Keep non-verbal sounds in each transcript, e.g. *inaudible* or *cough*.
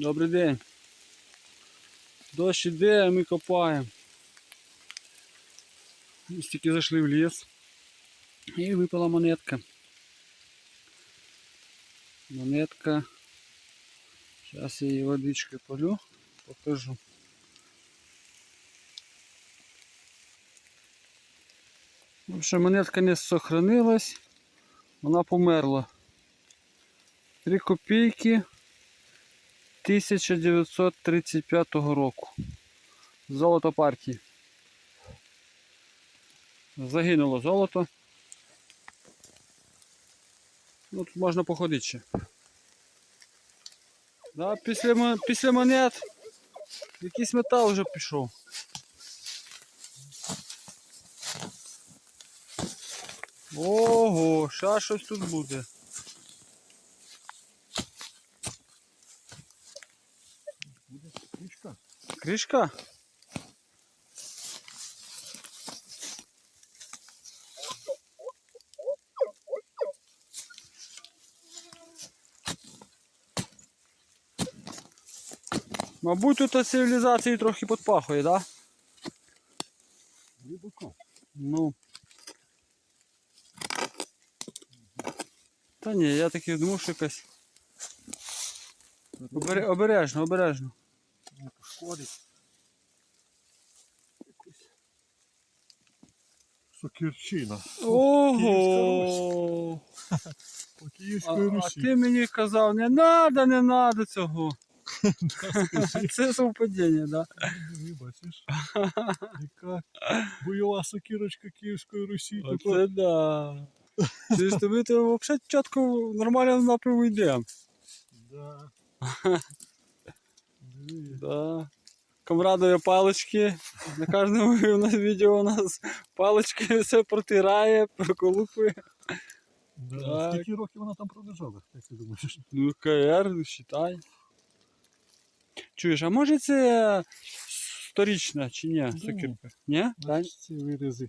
Добрий день. Дощ іде, а ми копаємо. Ось тільки зайшли в ліс. І випала монетка. Монетка. Зараз я її водичкою полю, покажу. В общем, монетка не сохранилась, вона померла. 3 копійки 1935 року. Золото партії. Загинуло золото. Ну, тут можна походити ще. Да, після, після монет якийсь метал вже пішов. Ого, ще щось тут буде. Кришка? Мабуть, тут цивілізації трохи підпахує, так? Да? Глибоко. Ну. Та ні, я таки думав, що якась. Обере- Обережно, обережно. Не. Якусь сокирчина. Ого! *laughs* По А, Київської а Русі. ти мені казав, не надо, не надо цього. Це совпадіння, да? Ви бачиш, яка бойова сокирочка Київської Русі. Оце да. Ти ж тобі то взагалі чітко нормально напряму йдемо. Да. *laughs* Да. Камрадові палички. На кожному *laughs* у нас відео у нас палички все протирає, проколупує. Да. Скільки років вона там пролежала, як ти думаєш? Ну, КР, считай. Чуєш, а може це сторічна чи ні? Сокирка? Ні? Бачиш, ці вирази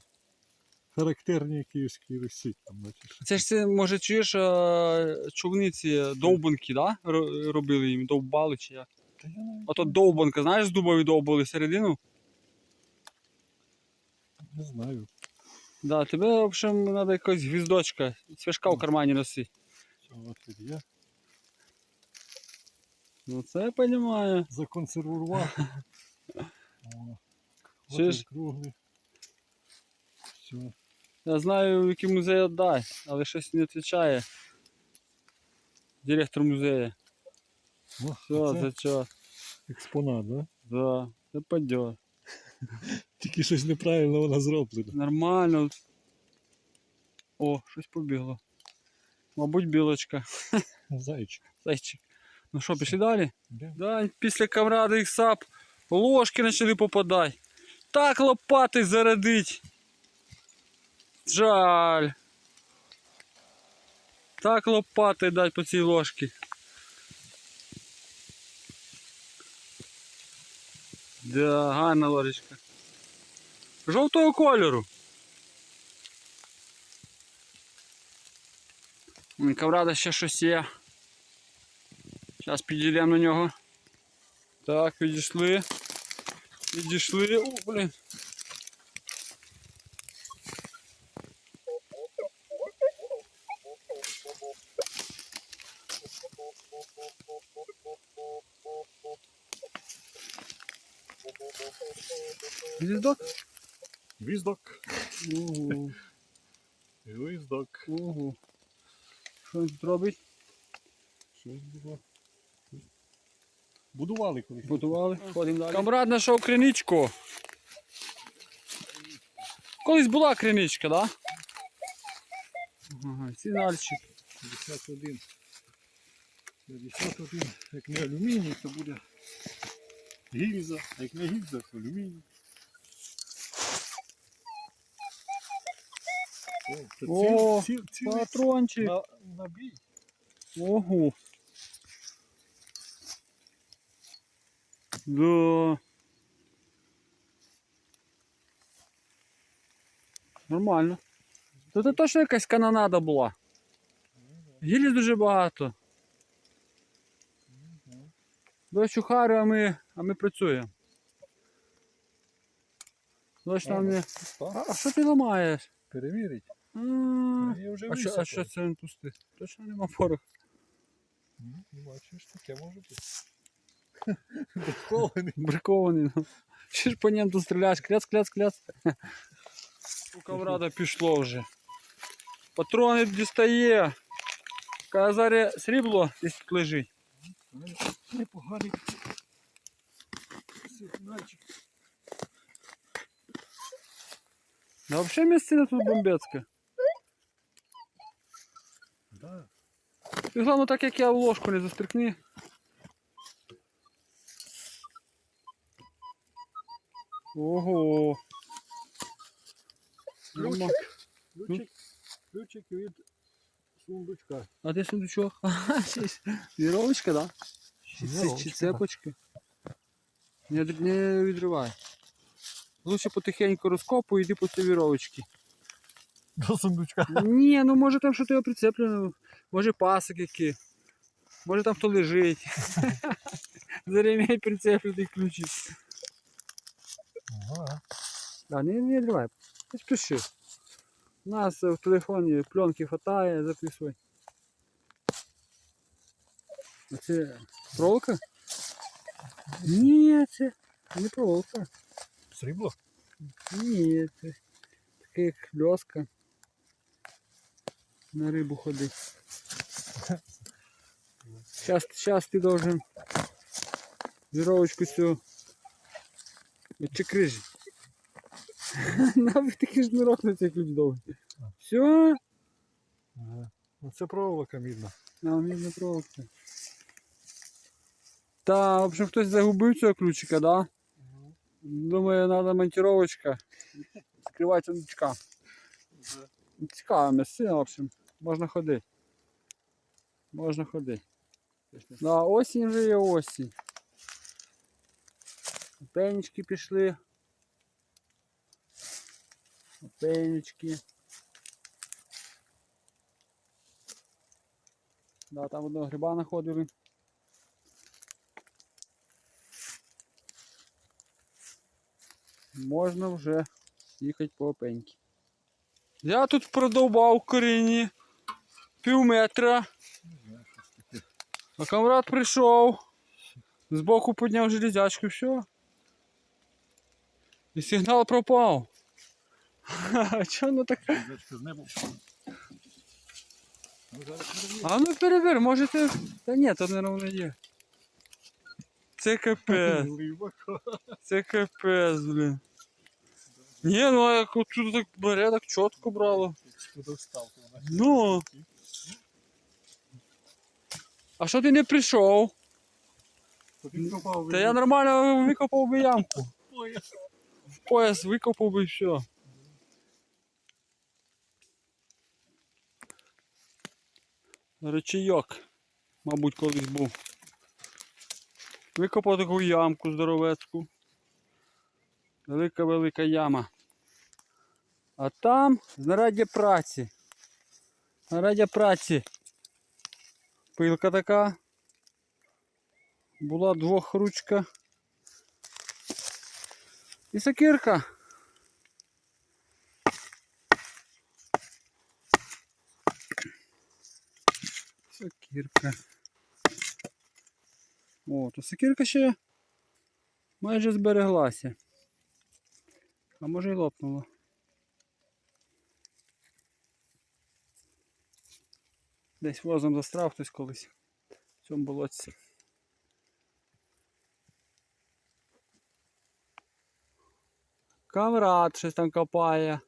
характерні Київській Русі. Там, бачиш. Це ж це, може, чуєш, е, човниці довбанки, да? Ро- Робили їм, довбали чи як? Ото довбанка, знаєш, з дуба відовбали середину? не знаю. Да, тебе, в общем, треба якась гвіздочка, цвяшка в кармані носи. Є. Ну це я розумію. Законсервував. *laughs* О, Ще от ж- він круглий. Все. Я знаю, в який музей віддай, але щось не відповідає. Директор музею. Ну, Все, це за що? експонат, да? Да, це пойдет. Тільки щось неправильно вона зроблена. Нормально. О, щось побігло. Мабуть, білочка. *laughs* Зайчик. Зайчик. Ну що, пішли далі? Де? Да, після камради їх сап ложки почали попадати. Так лопати зарядить. Жаль. Так лопати дать по цій ложці. Да, гарна ложечка. Жовтого кольору. Каврада ще щось є. Зараз підійдемо на нього. Так, підійшли. Підійшли. О, блін. Гвіздок? Віздок. Ого, Віздок. ого. Що він тут робить? Щось було. Будували колись. Будували. Ходимо далі. Камрад знайшов криничку. Колись була криничка, так? Да? Ага, сигнальчик. 51. 51. Як не алюміній, то буде гільза. А як не гільза, то алюміній. О, ціл- ціл- Патрончик. на- набій. Ого. Да. Нормально. Це точно якась канонада була. Гілі дуже багато. Дощ у хари, а ми, а ми працюємо. Дощ там не. А, а що ти ламаєш? Перевірить. Я вже А що, а що це він пустив? Точно нема пороху. Ну, бачиш, таке може бути. *laughs* Бракований. Бракований. ну. Ще ж по ньому тут стріляєш, кляц, кляц, кляц. У камрада пішло вже. Патрони дістає. Казарі срібло десь тут лежить. Непоганий. Сигнальчик. Да взагалі місцина тут бомбецька. Да. І головне так як я в ложку не застрикни. Ого. Ключик. Ключик. Ключик від сундучка. А де сундучок? *laughs* Віровочка, да? Чи, цепочки? Не, не відривай. Лучше потихеньку розкопуй, йди по цій віровочці. До сундучка. Ні, ну може там щось його прицеплено, може пасик який. Може там хто лежить. *laughs* За ремінь прицеплений ключик. Ага. Да, не, не відривай. Спіши. У нас в телефоні пленки хватає, записуй. А це проволока? Ні, це не проволока. Срібло? Ні, це таке як льоска. На рибу ходить. Сейчас, сейчас ты должен веровочку цю відчекрижити. *laughs* Навіть такий шнурок на цей ключ довгий. Все, Ага. Ну це проволока мідна. нам мідна проволока. Та, в общем, хтось загубив цього ключика, да? Думаю, треба монтировочка. Скривати сундучка. Цікава місцина, в общем. Можна ходити. Можна ходити. Да, осінь вже є осінь. Пенечки пішли. Пенечки. Да, там одного гриба знаходили. Можна вже їхати по опеньки. Я тут продовбав корінні пів метра. А камрад прийшов. Збоку підняв железячку, все. І сигнал пропав. А *laughs* чого воно так? А ну перевір, може ти. Та ні, то не ровно є. Це капець. Це капець, блін. Ні, ну а як от так бере, так чітко брало. Ну. А що ти не прийшов? Та я нормально викопав би ямку. В пояс викопав би і все. Речійок, мабуть, колись був. Викопав таку ямку здоровецьку. Велика-велика яма. А там знаряддя праці. Знаряддя праці. Пилка така. Була двохручка. І сокирка. Сокирка. О, то сокирка ще майже збереглася. А може й лопнула. Десь возом застрав хтось колись в цьому болотці. Камрад щось там копає.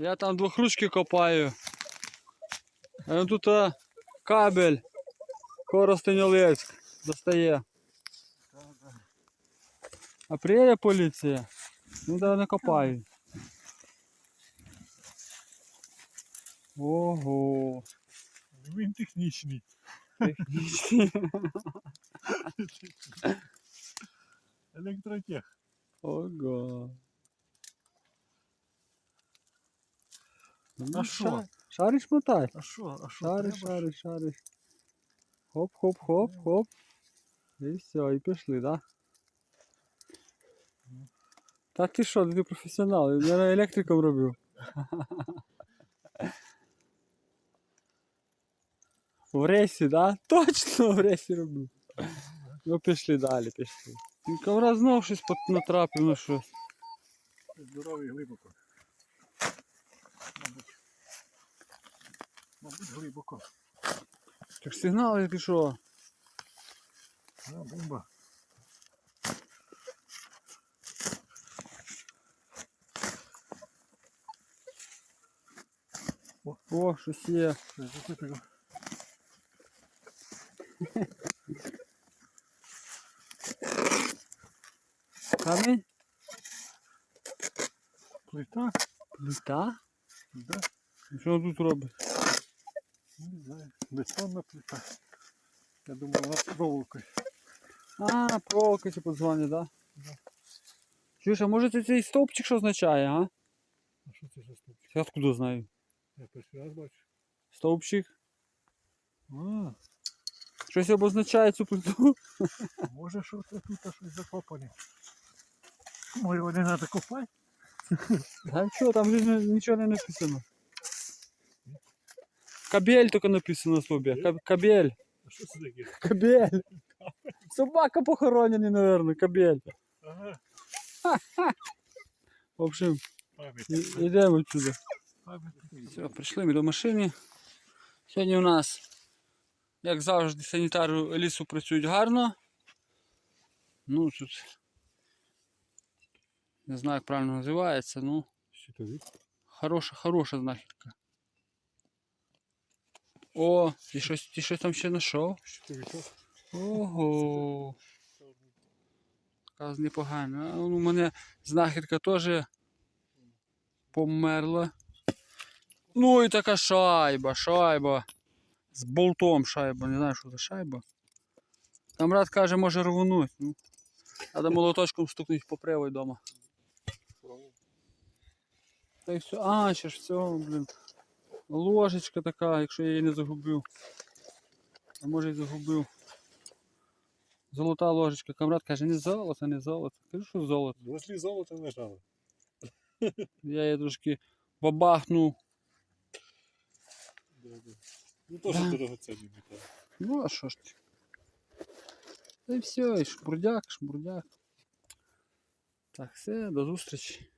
Я там двохручки копаю. А он тут а, кабель. Коростень Олецьк достає. А приїде поліція. Ну да не копаю. Ого. Він технічний. Технічні. Електротех. Ого. А що? Шариш мотай. А що, а що? Шариш, треба шариш, шариш. Хоп, хоп, хоп, хоп. І все, і пішли, да? Та ти що, ти професіонал, я на електриком робив. В рейсі, да? Точно в рейсі робив. Ну пішли далі, пішли. Ковра знов щось натрапив на щось. Здоровий глибоко. Мабуть, глибоко. Так сигнали ти що? А, бомба. О, щось є. Що я зацепив? Камінь? Плита? Плита? Да? І Що вона тут робить? Не знаю. Бетонна плита. Я думав, вона з проволокою. А, проволока типу дзвонить, да? Да. Чуєш, а може це цей стовпчик що означає, а? А що це за стовпчик? Я откуда знаю? Я перший раз бачу. Стовпчик. А, Щось обозначає цю плиту. може що це тут щось закопане. Може не треба копати? А що, там же нічого не написано. Кабель тільки написано на стовбі. Каб- Кабель. А що це таке? Кабель. Собака похоронений, наверное, кабель. Ага, В общем, пам'ять. і- йдемо отсюда. Пам'ять. Все, прийшли ми до машини. Сьогодні у нас, як завжди, санітари лісу працюють гарно. Ну тут не знаю, як правильно називається, ну Щитовик. хороша, хороша знахідка. О, ти щось, ти щось там ще знайшов? Ого. Така непогана. А, ну, У мене знахідка теж померла. Ну і така шайба, шайба. З болтом шайба. Не знаю, що за шайба. Там брат каже, може рвануть. Ну, треба молоточком стукнути по приводі вдома. Та й все. А, ще ж все, блін. Ложечка така, якщо я її не загубив. А може і загубив. Золота ложечка. Камрад каже, не золото, не золото. Кажу, що золото. Возле золота лежало. Я її трошки бабахнув. Да, да. Ну теж Да. дорогоцінний метал. Ну, а що ж ти? Та й все, і шмурдяк, шмурдяк. Так, все, до зустрічі.